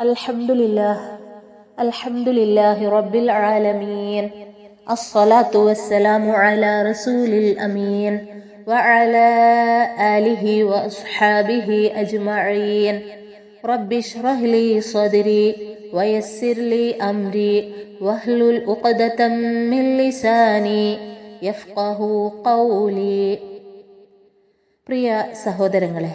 الحمد لله الحمد لله رب العالمين الصلاة والسلام على رسول الأمين وعلى آله وأصحابه أجمعين رب اشرح لي صدري ويسر لي أمري واهلل عقدة من لساني يفقه قولي പ്രിയ സഹോദരങ്ങളെ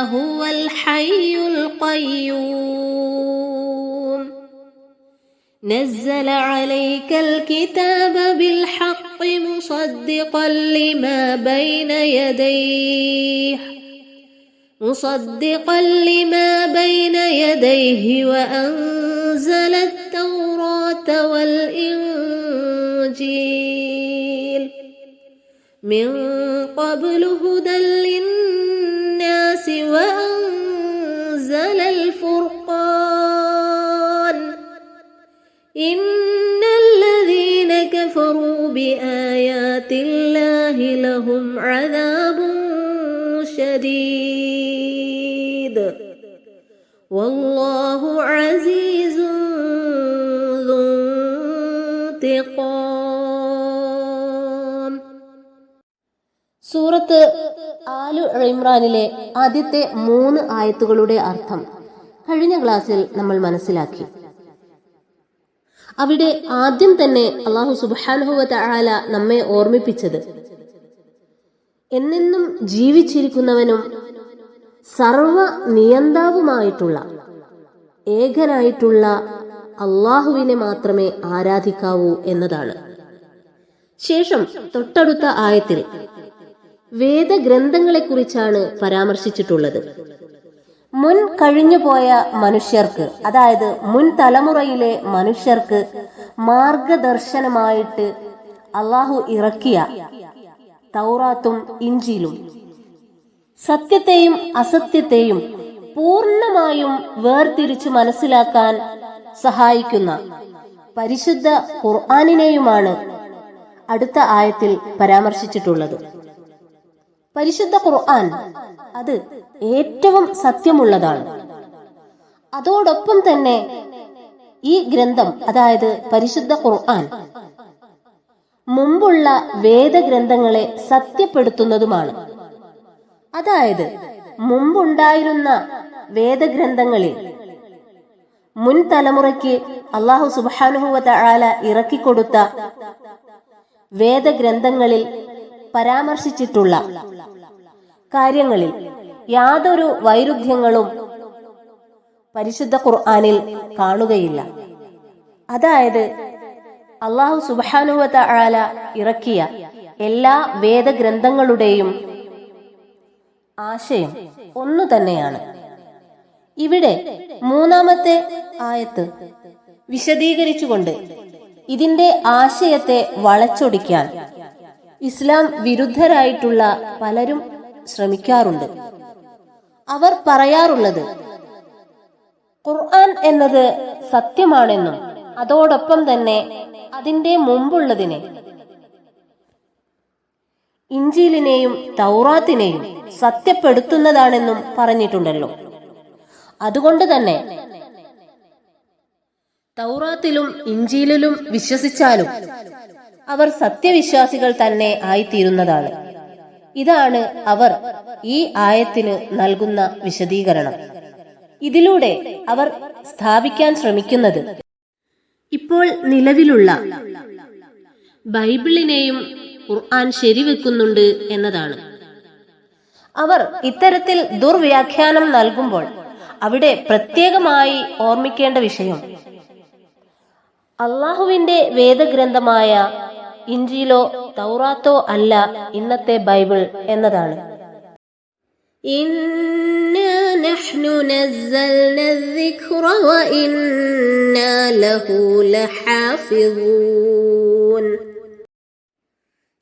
هو الحي القيوم. نزل عليك الكتاب بالحق مصدقا لما بين يديه. مصدقا لما بين يديه وأنزل التوراة والإنجيل. من قبل هدى بآيات الله لهم عذاب شديد والله عزيز ذو انتقام സൂറത്ത് ആലു ഇമ്രാനിലെ ആദ്യത്തെ മൂന്ന് ആയത്തുകളുടെ അർത്ഥം കഴിഞ്ഞ ക്ലാസ്സിൽ നമ്മൾ മനസ്സിലാക്കി അവിടെ ആദ്യം തന്നെ അള്ളാഹു സുബാനുഹുവ ആല നമ്മെ ഓർമ്മിപ്പിച്ചത്. എന്നെന്നും ജീവിച്ചിരിക്കുന്നവനും സർവ നിയന്താവുമായിട്ടുള്ള ഏകനായിട്ടുള്ള അള്ളാഹുവിനെ മാത്രമേ ആരാധിക്കാവൂ എന്നതാണ്. ശേഷം തൊട്ടടുത്ത ആയത്തിൽ വേദഗ്രന്ഥങ്ങളെക്കുറിച്ചാണ് പരാമർശിച്ചിട്ടുള്ളത്. മുൻ കഴിഞ്ഞുപോയ മനുഷ്യർക്ക് അതായത് മുൻ തലമുറയിലെ മനുഷ്യർക്ക് മാർഗദർശനമായിട്ട് അള്ളാഹു ഇറക്കിയ തൗറാത്തും ഇഞ്ചിലും സത്യത്തെയും അസത്യത്തെയും പൂർണമായും വേർതിരിച്ചു മനസ്സിലാക്കാൻ സഹായിക്കുന്ന പരിശുദ്ധ ഖുർആാനിനെയുമാണ് അടുത്ത ആയത്തിൽ പരാമർശിച്ചിട്ടുള്ളത്. പരിശുദ്ധ ഖുർആൻ അത് ഏറ്റവും സത്യമുള്ളതാണ്. അതോടൊപ്പം തന്നെ ഈ ഗ്രന്ഥം അതായത് പരിശുദ്ധ ഖുർആൻ മുമ്പുള്ള വേദഗ്രന്ഥങ്ങളെ സത്യപ്പെടുത്തുന്നതുമാണ്. അതായത് മുമ്പുണ്ടായിരുന്ന വേദഗ്രന്ഥങ്ങളിൽ മുൻ തലമുറയ്ക്ക് അള്ളാഹു സുബാനുഹുവ ആല ഇറക്കിക്കൊടുത്ത വേദഗ്രന്ഥങ്ങളിൽ പരാമർശിച്ചിട്ടുള്ള കാര്യങ്ങളിൽ യാതൊരു വൈരുദ്ധ്യങ്ങളും പരിശുദ്ധ ഖുർആാനിൽ കാണുകയില്ല. അതായത് അള്ളാഹു സുബാനുവത ആല ഇറക്കിയ എല്ലാ വേദഗ്രന്ഥങ്ങളുടെയും ആശയം ഒന്നു തന്നെയാണ്. ഇവിടെ മൂന്നാമത്തെ ആയത്ത് വിശദീകരിച്ചുകൊണ്ട് ഇതിന്റെ ആശയത്തെ വളച്ചൊടിക്കാൻ ഇസ്ലാം വിരുദ്ധരായിട്ടുള്ള പലരും ശ്രമിക്കാറുണ്ട്. അവർ പറയാറുള്ളത് ഖുർആൻ എന്നത് സത്യമാണെന്നും അതോടൊപ്പം തന്നെ അതിന്റെ മുമ്പുള്ളതിനെ. ഇഞ്ചിലിനെയും തൗറാത്തിനെയും സത്യപ്പെടുത്തുന്നതാണെന്നും പറഞ്ഞിട്ടുണ്ടല്ലോ. അതുകൊണ്ട് തന്നെ തൗറാത്തിലും ഇഞ്ചിയിലും വിശ്വസിച്ചാലും അവർ സത്യവിശ്വാസികൾ തന്നെ ആയിത്തീരുന്നതാണ്. ഇതാണ് അവർ ഈ ആയത്തിന് നൽകുന്ന വിശദീകരണം. ഇതിലൂടെ അവർ സ്ഥാപിക്കാൻ ശ്രമിക്കുന്നത്. ഇപ്പോൾ നിലവിലുള്ള ബൈബിളിനെയും ഖുർആൻ ശരിവെക്കുന്നുണ്ട് എന്നതാണ്. അവർ ഇത്തരത്തിൽ ദുർവ്യാഖ്യാനം നൽകുമ്പോൾ അവിടെ പ്രത്യേകമായി ഓർമ്മിക്കേണ്ട വിഷയം. അള്ളാഹുവിന്റെ വേദഗ്രന്ഥമായ ഇഞ്ചിയിലോ തൗറാത്തോ അല്ല ഇന്നത്തെ ബൈബിൾ എന്നതാണ്.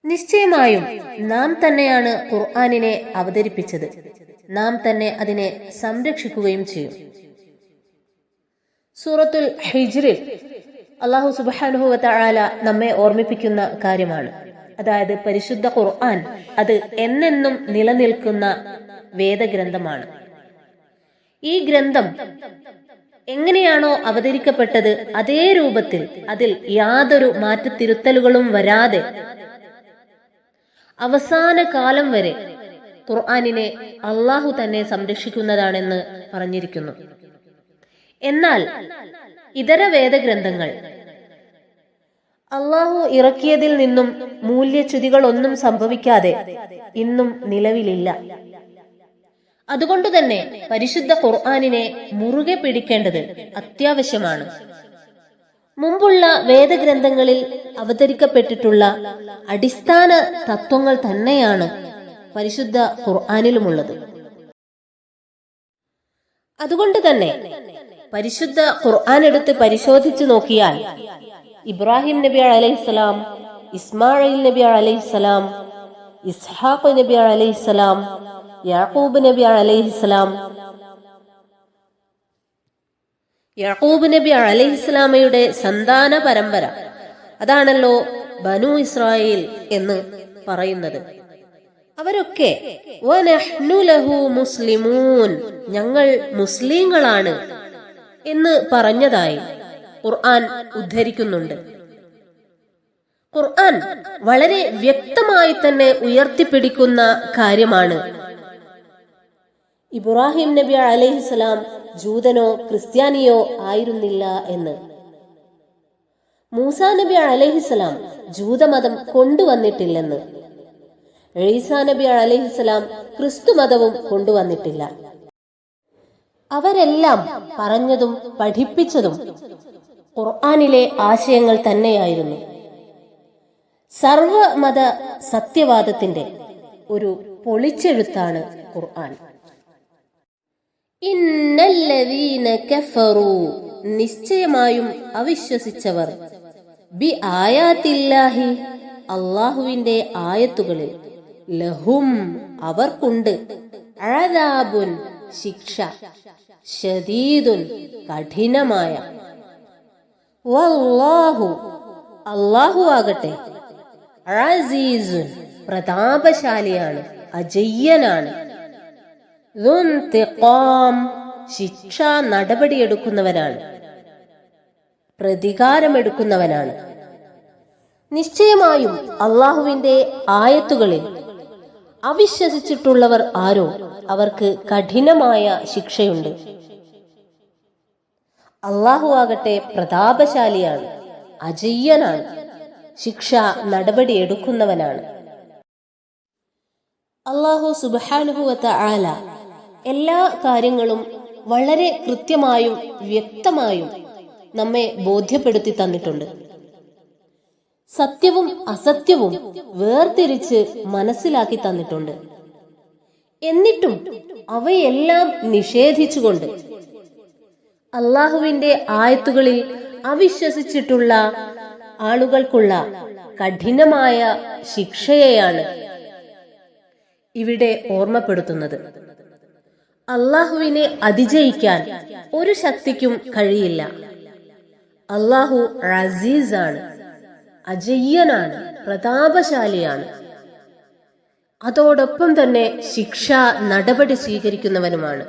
നിശ്ചയമായും നാം തന്നെയാണ് ഖുർആാനിനെ അവതരിപ്പിച്ചത്. നാം തന്നെ അതിനെ സംരക്ഷിക്കുകയും ചെയ്യും. സൂറത്തുൽ ഹിജ്റിൽ അള്ളാഹു സുബാനുഹുവല നമ്മെ ഓർമ്മിപ്പിക്കുന്ന കാര്യമാണ്. അതായത് പരിശുദ്ധ ഖുർആൻ അത് എന്നെന്നും നിലനിൽക്കുന്ന വേദഗ്രന്ഥമാണ്. ഈ ഗ്രന്ഥം എങ്ങനെയാണോ അവതരിക്കപ്പെട്ടത് അതേ രൂപത്തിൽ അതിൽ യാതൊരു മാറ്റത്തിരുത്തലുകളും വരാതെ അവസാന കാലം വരെ ഖുർആാനിനെ അള്ളാഹു തന്നെ സംരക്ഷിക്കുന്നതാണെന്ന് പറഞ്ഞിരിക്കുന്നു. എന്നാൽ ഇതര വേദഗ്രന്ഥങ്ങൾ. അള്ളാഹു ഇറക്കിയതിൽ നിന്നും മൂല്യച്യുതികളൊന്നും സംഭവിക്കാതെ ഇന്നും നിലവിലില്ല. അതുകൊണ്ട് തന്നെ പരിശുദ്ധ ഖുർആാനിനെ മുറുകെ പിടിക്കേണ്ടത് അത്യാവശ്യമാണ്. മുമ്പുള്ള വേദഗ്രന്ഥങ്ങളിൽ അവതരിക്കപ്പെട്ടിട്ടുള്ള അടിസ്ഥാന തത്വങ്ങൾ തന്നെയാണ് പരിശുദ്ധ ഖുർആാനിലുമുള്ളത്. അതുകൊണ്ട് തന്നെ പരിശുദ്ധ ഖുർആൻ എടുത്ത് പരിശോധിച്ചു നോക്കിയാൽ ഇബ്രാഹിം നബി അലൈഹിസ്സലാം ഇസ്മായിൽ നബി അലൈഹിസ്സലാം ഇസ്ഹാഖ് നബി അലൈഹിസ്സലാം യാക്കൂബ് നബി അലൈഹിസ്സലാം യാക്കൂബ് നബി അലൈഹിസ്സലാമയുടെ സന്താന പരമ്പര. അതാണല്ലോ ബനു ഇസ്രായേൽ എന്ന് പറയുന്നത്. അവരൊക്കെ മുസ്ലിമൂൻ ഞങ്ങൾ മുസ്ലിങ്ങളാണ്. എന്ന് പറഞ്ഞതായി ഖുർആൻ ഉദ്ധരിക്കുന്നുണ്ട്. ഖുർആൻ വളരെ വ്യക്തമായി തന്നെ ഉയർത്തിപ്പിടിക്കുന്ന കാര്യമാണ്. ഇബ്രാഹിം നബി അലൈഹിസ്സലാം ജൂതനോ ക്രിസ്ത്യാനിയോ ആയിരുന്നില്ല എന്ന്. മൂസാ നബി അലൈഹിസ്സലാം ജൂതമതം കൊണ്ടുവന്നിട്ടില്ലെന്ന്. ഈസാ നബി അലൈഹിസ്സലാം ക്രിസ്തു മതവും കൊണ്ടുവന്നിട്ടില്ല. അവരെല്ലാം പറഞ്ഞതും പഠിപ്പിച്ചതും ഖുർആാനിലെ ആശയങ്ങൾ തന്നെയായിരുന്നു. സർവമത സത്യവാദത്തിന്റെ ഒരു പൊളിച്ചെഴുത്താണ് ഖുർആൻ. നിശ്ചയമായും അവിശ്വസിച്ചവർ ബി ആയാത്തില്ലാഹി അള്ളാഹുവിന്റെ ആയത്തുകളിൽ ലഹും അവർക്കുണ്ട്. അഴതാബുൻ ശിക്ഷ. ശദീദുൽ കഠിനമായ. വല്ലാഹു അല്ലാഹു ആകട്ടെ അസീസുൻ പ്രതാപശാലിയാണ് അജയ്യനാണ്. ശിക്ഷ നടപടിയെടുക്കുന്നവനാണ്. പ്രതികാരമെടുക്കുന്നവനാണ്. നിശ്ചയമായും അള്ളാഹുവിന്റെ ആയത്തുകളിൽ അവിശ്വസിച്ചിട്ടുള്ളവർ ആരോ? അവർക്ക് കഠിനമായ ശിക്ഷയുണ്ട്. അള്ളാഹു ആകട്ടെ പ്രതാപശാലിയാണ് അജയ്യനാണ് ശിക്ഷ നടപടിയെടുക്കുന്നവനാണ് അള്ളാഹു സുബാനുഭവത്ത ആല എല്ലാ കാര്യങ്ങളും വളരെ കൃത്യമായും വ്യക്തമായും നമ്മെ ബോധ്യപ്പെടുത്തി തന്നിട്ടുണ്ട്. സത്യവും അസത്യവും വേർതിരിച്ച് മനസ്സിലാക്കി തന്നിട്ടുണ്ട്. എന്നിട്ടും അവയെല്ലാം നിഷേധിച്ചുകൊണ്ട് അള്ളാഹുവിന്റെ ആയത്തുകളിൽ അവിശ്വസിച്ചിട്ടുള്ള ആളുകൾക്കുള്ള കഠിനമായ ശിക്ഷയെയാണ് ഇവിടെ ഓർമ്മപ്പെടുത്തുന്നത്. അള്ളാഹുവിനെ അതിജയിക്കാൻ ഒരു ശക്തിക്കും കഴിയില്ല. അള്ളാഹു അസീസാണ്. അജയ്യനാണ് പ്രതാപശാലിയാണ്. അതോടൊപ്പം തന്നെ ശിക്ഷ നടപടി സ്വീകരിക്കുന്നവനുമാണ്.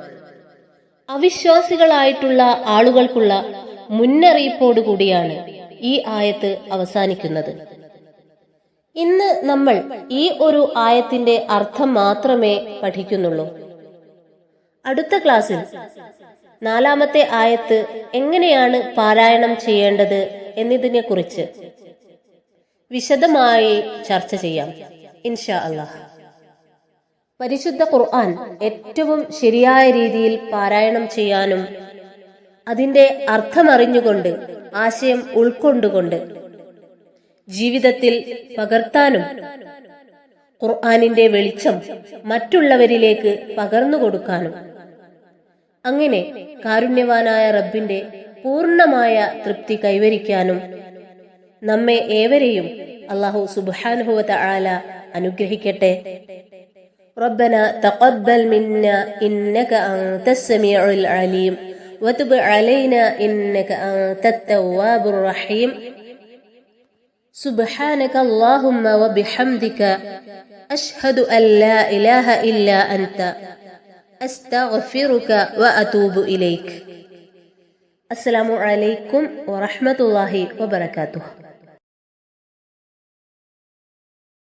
അവിശ്വാസികളായിട്ടുള്ള ആളുകൾക്കുള്ള മുന്നറിയിപ്പോടുകൂടിയാണ് ഈ ആയത്ത് അവസാനിക്കുന്നത്. ഇന്ന് നമ്മൾ ഈ ഒരു ആയത്തിന്റെ അർത്ഥം മാത്രമേ പഠിക്കുന്നുള്ളൂ. അടുത്ത ക്ലാസ്സിൽ നാലാമത്തെ ആയത്ത് എങ്ങനെയാണ് പാരായണം ചെയ്യേണ്ടത് എന്നതിനെ കുറിച്ച് വിശദമായി ചർച്ച ചെയ്യാം. ഇൻഷാ അള്ളാഹ് പരിശുദ്ധ ഖുർആൻ ഏറ്റവും ശരിയായ രീതിയിൽ പാരായണം ചെയ്യാനും അതിന്റെ അർത്ഥമറിഞ്ഞുകൊണ്ട് ആശയം ഉൾക്കൊണ്ടുകൊണ്ട് ജീവിതത്തിൽ പകർത്താനും ഖുർആാനിന്റെ വെളിച്ചം മറ്റുള്ളവരിലേക്ക് പകർന്നു കൊടുക്കാനും അങ്ങനെ കാരുണ്യവാനായ റബ്ബിന്റെ പൂർണമായ തൃപ്തി കൈവരിക്കാനും നമ്മെ ഏവരെയും അള്ളാഹു സുബാനുഭവത്ത ആല അനുഗ്രഹിക്കട്ടെ ربنا تقبل منا إنك أنت السميع العليم وتب علينا إنك أنت التواب الرحيم سبحانك اللهم وبحمدك أشهد أن لا إله إلا أنت أستغفرك وأتوب إليك السلام عليكم ورحمة الله وبركاته